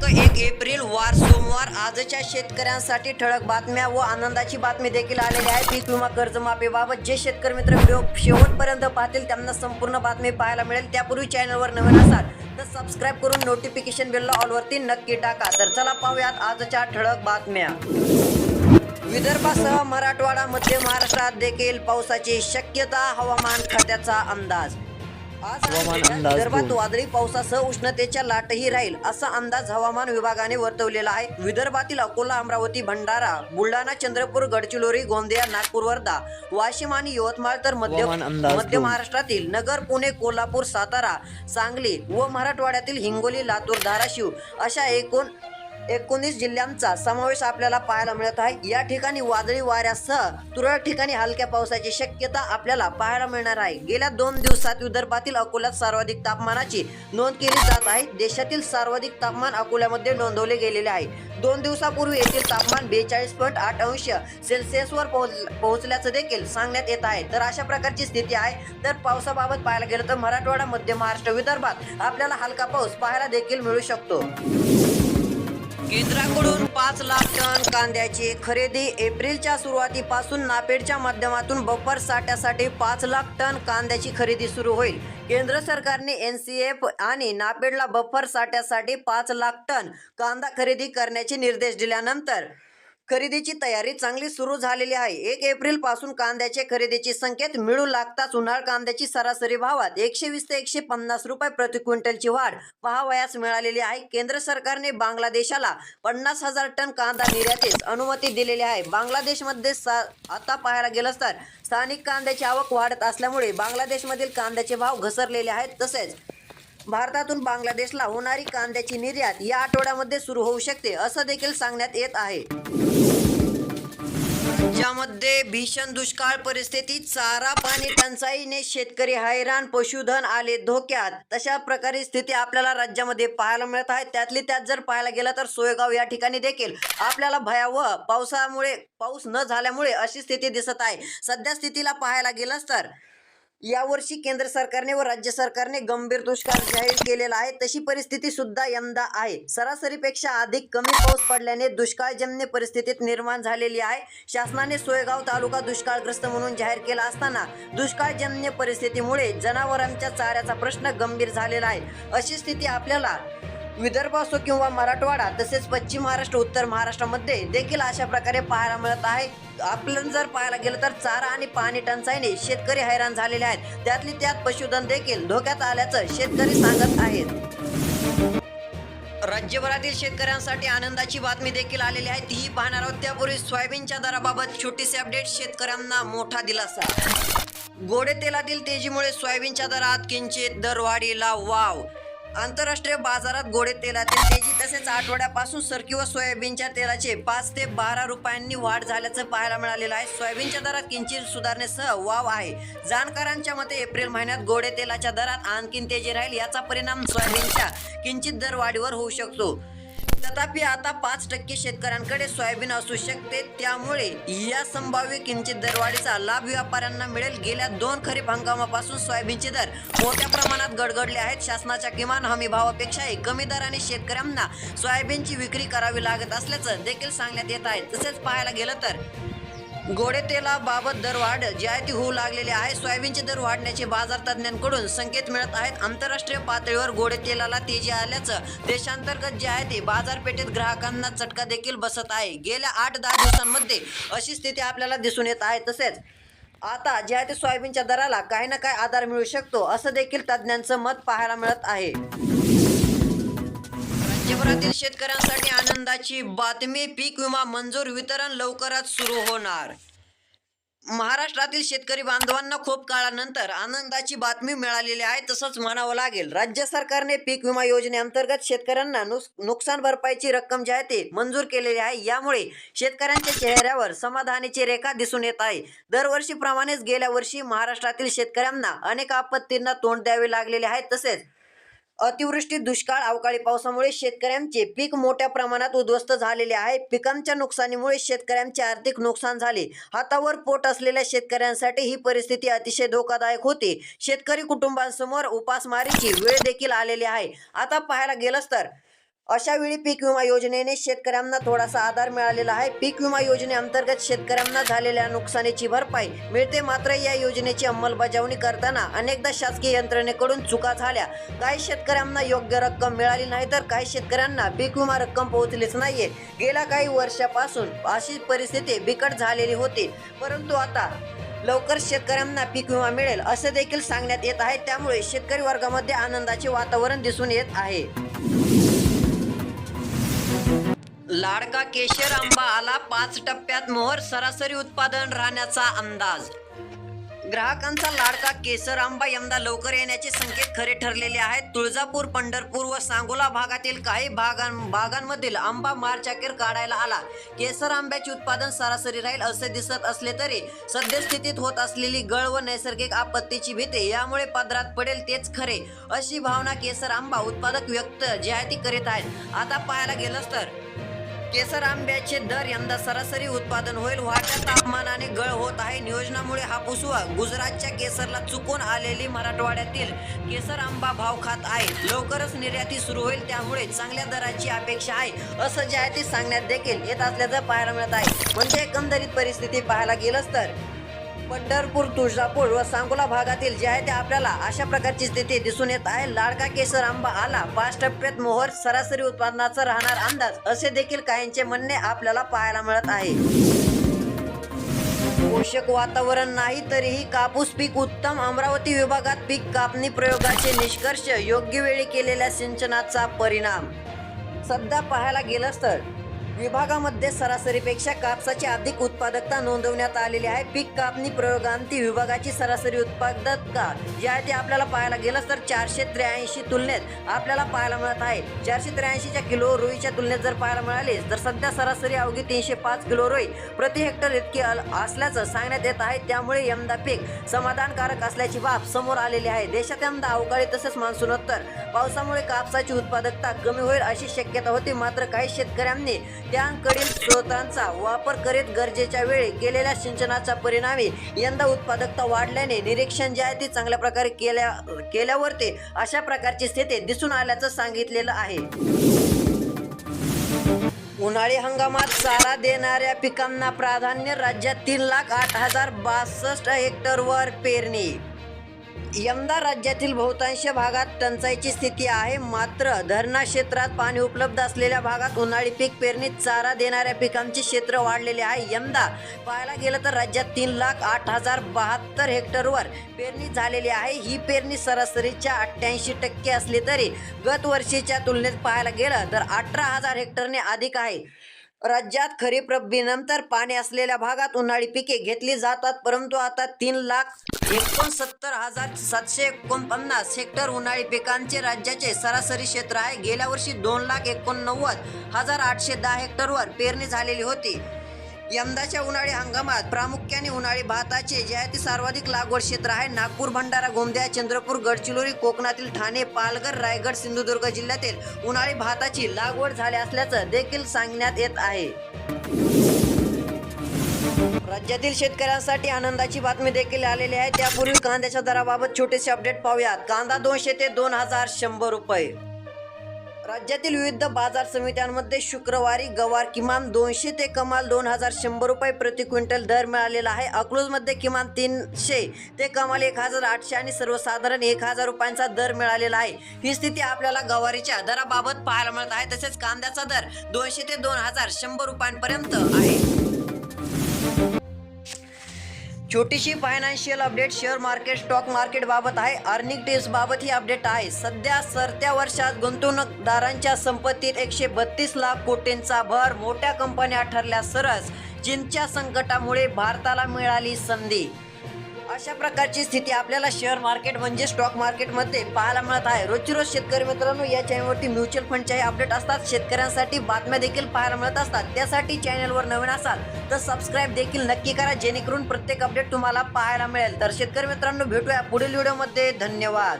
दिनांक एक एप्रिल वार सोमवार आजच्या शेतकऱ्यांसाठी ठळक बातम्या व आनंदाची बातमी देखील आलेली आहे. पीक विमा कर्जमाफीबाबत जे शेतकरी मित्र व्हिडिओ शेवटपर्यंत पाहतील त्यांना संपूर्ण बातमी पाहायला मिळेल. त्यापूर्वी चॅनलवर नवीन असाल तर सबस्क्राईब करून नोटिफिकेशन बेलला ऑलवरती नक्की टाका. तर चला पाहूयात आजच्या ठळक बातम्या. विदर्भासह मराठवाडा मध्य महाराष्ट्रात देखील पावसाची शक्यता हवामान खात्याचा अंदाज. आज विदर्भात. वादळी पावसासह उष्णतेच्या लाटही राहील असा अंदाज हवामान विभागाने वर्तवलेला आहे विदर्भातील अकोला अमरावती भंडारा बुलढाणा चंद्रपूर गडचिरोली गोंदिया नागपूर वर्धा वाशिम आणि यवतमाळ तर मध्य मध्य. महाराष्ट्रातील नगर पुणे कोल्हापूर सातारा सांगली व मराठवाड्यातील हिंगोली लातूर धाराशिव अशा एकूण एकोणीस जिल्ह्यांचा समावेश आपल्याला पाहायला मिळत आहे. या ठिकाणी वादळी वाऱ्यासह तुरळक ठिकाणी हलक्या पावसाची शक्यता आपल्याला पाहायला मिळणार आहे. गेल्या दोन दिवसात विदर्भातील अकोल्यात सर्वाधिक तापमानाची नोंद केली जात आहे. देशातील सर्वाधिक तापमान अकोल्यामध्ये नोंदवले गेलेले आहे. दोन दिवसापूर्वी येथील तापमान बेचाळीस पॉईंट आठ अंश सेल्सिअसवर पोहोच- पोहोचल्याचं देखील सांगण्यात येत आहे. तर अशा प्रकारची स्थिती आहे. तर पावसाबाबत पाहायला गेलं तर मराठवाडा मध्य महाराष्ट्र विदर्भात आपल्याला हलका पाऊस पाहायला देखील मिळू शकतो. केंद्राकडून पाच लाख टन कांद्याची खरेदी एप्रिलच्या सुरुवातीपासून नापेडच्या माध्यमातून बफर साठ्यासाठी पाच लाख टन कांद्याची खरेदी सुरू होईल. केंद्र सरकारने एन सी एफ आणि नापेडला बफर साठ्यासाठी पाच लाख टन कांदा खरेदी करण्याचे निर्देश दिल्यानंतर खरेदीची तयारी चांगली सुरू झालेली आहे. एक एप्रिलपासून कांद्याचे खरेदीचे संकेत मिळू लागताच उन्हाळ कांद्याची सरासरी भावात एकशे वीस ते एकशे पन्नास रुपये प्रति क्विंटलची वाढ पहावयास मिळालेली आहे. केंद्र सरकारने बांगलादेशाला पन्नास हजार टन कांदा निर्यातीस अनुमती दिलेली आहे. बांगलादेशमध्ये सा आता पाहायला गेलं तर स्थानिक कांद्याची आवक वाढत असल्यामुळे बांगलादेशमधील कांद्याचे भाव घसरलेले आहेत. तसेच भारतातून बांगलादेशला होणारी कांद्याची निर्यात या आठवड्यामध्ये सुरू होऊ शकते असं देखील सांगण्यात येत आहे. ज्यामध्ये भीषण दुष्काळ परिस्थितीत चारा पाणी टंचाईने शेतकरी हैराण पशुधन आले धोक्यात. तशा प्रकारे स्थिती आपल्याला राज्यामध्ये पाहायला मिळत आहे. त्यातली त्यात जर पाहायला गेलं तर सोयगाव या ठिकाणी देखील आपल्याला भयावह पावसामुळे पाऊस न झाल्यामुळे अशी स्थिती दिसत आहे. सध्या स्थितीला पाहायला गेलंच तर यावर्षी केंद्र सरकारने व राज्य सरकारने गंभीर दुष्काळ जाहीर केलेला आहे. तशी परिस्थिती सुद्धा यंदा आहे. सरासरीपेक्षा अधिक कमी पाऊस पडल्याने दुष्काळजन्य परिस्थितीत निर्माण झालेली आहे. शासनाने सोयगाव तालुका दुष्काळग्रस्त म्हणून जाहीर केला असताना दुष्काळजन्य परिस्थितीमुळे जनावरांच्या चाऱ्याचा प्रश्न गंभीर झालेला आहे. अशी स्थिती आपल्याला विदर्भ असो किंवा मराठवाडा तसेच पश्चिम महाराष्ट्र उत्तर महाराष्ट्रामध्ये देखील अशा प्रकारे पाहायला मिळत आहे. आपण जर पाहायला गेलं तर चारा आणि पाणी टंचाईने शेतकरी हैराण झालेले आहेत. त्यातली त्यात पशुधन देखील धोक्यात आल्याचं शेतकरी सांगत आहेत. राज्यभरातील शेतकऱ्यांसाठी आनंदाची बातमी देखील आलेली आहे. तीही पाहणार आहोत. त्यापूर्वी सोयाबीनच्या दराबाबत छोटीशी अपडेट. शेतकऱ्यांना मोठा दिलासा. गोडे तेलातील तेजीमुळे सोयाबीनच्या दरात किंचित दरवाढीला वाव. आंतरराष्ट्रीय बाजारात गोडे तेलातील तेजी तसेच आठवड्यापासून सरकी व सोयाबीनच्या तेलाचे पाच ते बारा रुपयांनी वाढ झाल्याचं पाहायला मिळालेलं आहे. सोयाबीनच्या दरात किंचित सुधारणेसह वाव आहे. जाणकारांच्या मते एप्रिल महिन्यात गोडे तेलाच्या दरात आणखीन तेजी राहील याचा परिणाम सोयाबीनच्या किंचित दरवाढीवर होऊ शकतो. तथापि आता पाच टक्के शेतकऱ्यांकडे सोयाबीन असू शकते. त्यामुळे या संभाव्य किंचित दरवाढीचा लाभ व्यापाऱ्यांना मिळेल. गेल्या दोन खरीप हंगामापासून सोयाबीनचे दर मोठ्या प्रमाणात गडगडले आहेत. शासनाच्या किमान हमी भावापेक्षाही कमी दराने शेतकऱ्यांना सोयाबीनची विक्री करावी लागत असल्याचं देखील सांगण्यात येत आहे. तसेच पाहायला गेलं तर गोडे तेलाबाबत दरवाढ जायती होऊ लागलेली आहे. सोयाबीनचे दर वाढण्याचे बाजार तज्ज्ञांकडून संकेत मिळत आहेत. आंतरराष्ट्रीय पातळीवर गोडे तेलाला तेजी आल्याचं देशांतर्गत जे आहे ते बाजारपेठेत ग्राहकांना चटका देखील बसत आहे. गेल्या आठ दहा दिवसांमध्ये अशी स्थिती आपल्याला दिसून येत आहे. तसेच आता जे आहे ते सोयाबीनच्या दराला काही ना काही आधार मिळू शकतो असं देखील तज्ज्ञांचं मत पाहायला मिळत आहे. राज्यभरातील शेतकऱ्यांसाठी आनंदाची बातमी पीक विमा मंजूर वितरण लवकरच सुरू होणार. महाराष्ट्रातील शेतकरी बांधवांना खूप काळानंतर आनंदाची बातमी मिळालेली आहे तसंच म्हणावं लागेल राज्य सरकारने पीक विमा योजनेअंतर्गत शेतकऱ्यांना नुकसान भरपाईची रक्कम जी आहे ती मंजूर केलेली आहे. यामुळे शेतकऱ्यांच्या चेहऱ्यावर समाधानाची रेखा दिसून येत आहे. दरवर्षीप्रमाणेच गेल्या वर्षी महाराष्ट्रातील शेतकऱ्यांना अनेक आपत्तींना तोंड द्यावे लागलेले आहे. तसेच अतिवृष्टी दुष्काळ अवकाळी पावसामुळे शेतकऱ्यांचे पीक मोठ्या प्रमाणात उद्ध्वस्त झालेले आहे. पिकांच्या नुकसानीमुळे शेतकऱ्यांचे आर्थिक नुकसान झाले. हातावर पोट असलेल्या शेतकऱ्यांसाठी ही परिस्थिती अतिशय धोकादायक होती. शेतकरी कुटुंबांसमोर उपासमारीची वेळ देखील आलेली आहे. आता पाहायला गेलंच तर अशा वेळी पीक विमा योजनेने शेतकऱ्यांना थोडासा आधार मिळालेला आहे. पीक विमा योजनेअंतर्गत शेतकऱ्यांना झालेल्या नुकसानीची भरपाई मिळते. मात्र या योजनेची अंमलबजावणी करताना अनेकदा शासकीय यंत्रणेकडून चुका झाल्या. काही शेतकऱ्यांना योग्य रक्कम मिळाली नाही तर काही शेतकऱ्यांना पीक विमा रक्कम पोहोचलीच नाहीये. गेल्या काही वर्षापासून अशी परिस्थिती बिकट झालेली होती. परंतु आता लवकर शेतकऱ्यांना पीक विमा मिळेल असे देखील सांगण्यात येत आहे. त्यामुळे शेतकरी वर्गामध्ये आनंदाचे वातावरण दिसून येत आहे. लाडका केशर आंबा आला पाच टप्प्यात मोहर सरासरी उत्पादन राहण्याचा अंदाज. ग्राहकांचा लाडका केसर आंबा यंदा लवकर येण्याचे संकेत खरे ठरलेले आहेत. तुळजापूर पंढरपूर व सांगोला भागातील काही भागां भागांमधील आंबा मार्च अखेर काढायला आला. केसर आंब्याचे उत्पादन सरासरी राहील असे दिसत असले तरी सद्यस्थितीत होत असलेली गळ व नैसर्गिक आपत्तीची भीती यामुळे पदरात पडेल तेच खरे अशी भावना केसर आंबा उत्पादक व्यक्त जाहिराती करीत आहेत. आता पाहायला गेलंच तर केसर आंब्याचे दर यंदा सरासरी उत्पादन होईल. वाढत्या तापमानाने गळ होत आहे. नियोजनामुळे हा पुसवा गुजरातच्या केसरला चुकून आलेली मराठवाड्यातील केसर आंबा भाव खात आहे. लवकरच निर्याती सुरू होईल. त्यामुळे चांगल्या दराची अपेक्षा आहे असं जाहिराती सांगण्यात देखील येत असल्याचं पाहायला मिळत आहे. म्हणजे एकंदरीत परिस्थिती पाहायला गेलंच तर? पंढरपूर तुळजापूर व सांगोला भागातील जे आहे ते आपल्याला अशा प्रकारची स्थिती दिसून येत आहे. लाडका केसर आंबा आला पाच टप्प्यात मोहर सरासरी उत्पादनाचा राहणार अंदाज असे देखील काहींचे म्हणणे आपल्याला पाहायला मिळत आहे. पोषक वातावरण नाही तरीही कापूस पीक उत्तम अमरावती विभागात पीक कापणी प्रयोगाचे निष्कर्ष योग्य वेळी केलेल्या सिंचनाचा परिणाम. सध्या पाहायला गेलंच तर विभागामध्ये सरासरीपेक्षा कापसाची अधिक उत्पादकता नोंदवण्यात आलेली आहे. पीक कापणी प्रयोगांती विभागाची सरासरी उत्पादकता जी आहे ती आपल्याला पाहायला गेलं तर चारशे त्र्याऐंशी तुलनेत आपल्याला पाहायला मिळत आहे. चारशे त्र्याऐंशीच्या किलो रोईच्या तुलनेत जर पाहायला मिळाले तर सध्या सरासरी अवघी तीनशे पाच किलो रोई प्रति हेक्टर इतकी अल- असल्याचं सांगण्यात येत आहे. त्यामुळे यंदा पीक समाधानकारक असल्याची बाब समोर आलेली आहे. देशात यंदा अवकाळी तसेच मान्सूनोत्तर. पावसामुळे कापसाची उत्पादकता कमी होईल अशी शक्यता होती. मात्र काही शेतकऱ्यांनी त्यांकडील स्रोतांचा वापर करीत गरजेच्या वेळी केलेल्या सिंचनाच्या परिणामी यंदा उत्पादकता वाढल्याने निरीक्षण जे आहे ते चांगल्या प्रकारे केल्या केल्यावरती अशा प्रकारची स्थिती दिसून आल्याचं सांगितलेलं आहे. उन्हाळी हंगामात चारा देणाऱ्या पिकांना प्राधान्य राज्यात तीन लाख आठ हजार बासष्ट हेक्टरवर पेरणी यंदा राज्यातील बहुतांश भागात टंचाईची स्थिती आहे. मात्र धरणा क्षेत्रात पाणी उपलब्ध असलेल्या भागात उन्हाळी पीक पेरणीत चारा देणाऱ्या पिकांचे क्षेत्र वाढलेले आहे. यंदा पाहायला गेलं तर राज्यात तीन लाख आठ हजार बहात्तर हेक्टरवर पेरणी झालेली आहे. ही पेरणी सरासरीच्या अठ्ठ्याऐंशी टक्के असली तरी गत वर्षीच्या तुलनेत पाहायला गेलं तर अठरा हजार हेक्टरने अधिक आहे. राज्यात खरीप रब्बीनंतर पाणी असलेल्या भागात उन्हाळी पिके घेतली जातात परंतु आता तीन लाख एकोणसत्तर हजार सातशे एकोणपन्नास हेक्टर उन्हाळी पिकांचे राज्याचे सरासरी क्षेत्र आहे. गेल्या वर्षी दोन लाख एकोणनव्वद हजार आठशे दहा हेक्टरवर पेरणी झालेली होती. यंदाच्या उन्हाळी हंगामात प्रामुख्याने उन्हाळी भाताचे जे आहे ते सर्वाधिक लागवड क्षेत्र आहे नागपूर भंडारा गोंदिया चंद्रपूर गडचिरोली कोकणातील ठाणे पालघर रायगड सिंधुदुर्ग जिल्ह्यातील उन्हाळी भाताची लागवड झाली असल्याचं देखील सांगण्यात येत आहे. राज्यातील शेतकऱ्यांसाठी आनंदाची बातमी देखील आलेली आहे. त्यापूर्वी कांद्याच्या दराबाबत छोटेसे अपडेट पाहूयात. कांदा दोनशे ते दोन हजार शंभर रुपये. राज्यातील विविध बाजार समित्यांमध्ये शुक्रवारी गवार किमान दोनशे ते कमाल दोन हजार शंभर रुपये प्रति क्विंटल दर मिळालेला आहे. अकलूजमध्ये किमान तीनशे ते कमाल एक हजार आठशे आणि सर्वसाधारण एक हजार रुपयांचा दर मिळालेला आहे. ही स्थिती आपल्याला गवारीच्या दराबाबत पाहायला मिळत आहे. तसेच कांद्याचा दर दोनशे ते दोन हजार शंभर रुपयांपर्यंत आहे. छोटीशी financial update share market stock market बाबत आहे. अर्निंग टेस्ट बाबत ही अपडेट आहे. सध्या सरत्या वर्षात गुंतवणूकदारांच्या संपत्तीत एकशे बत्तीस लाख कोटींचा भर मोठ्या कंपन्या ठरल्या सरस चीनच्या संकटामुळे भारताला मिळाली संधी. अशा प्रकारची स्थिती आपल्याला शेअर मार्केट म्हणजे स्टॉक मार्केटमध्ये पाहायला मिळत आहे. रोजची रोज शेतकरी मित्रांनो या चॅनलवरती म्युच्युअल फंडच्याही अपडेट असतात. शेतकऱ्यांसाठी बातम्या देखील पाहायला मिळत असतात. त्यासाठी चॅनलवर नवीन असाल तर सबस्क्राईब देखील नक्की करा जेणेकरून प्रत्येक अपडेट तुम्हाला पाहायला मिळेल. तर शेतकरी मित्रांनो भेटूया पुढील व्हिडिओमध्ये धन्यवाद.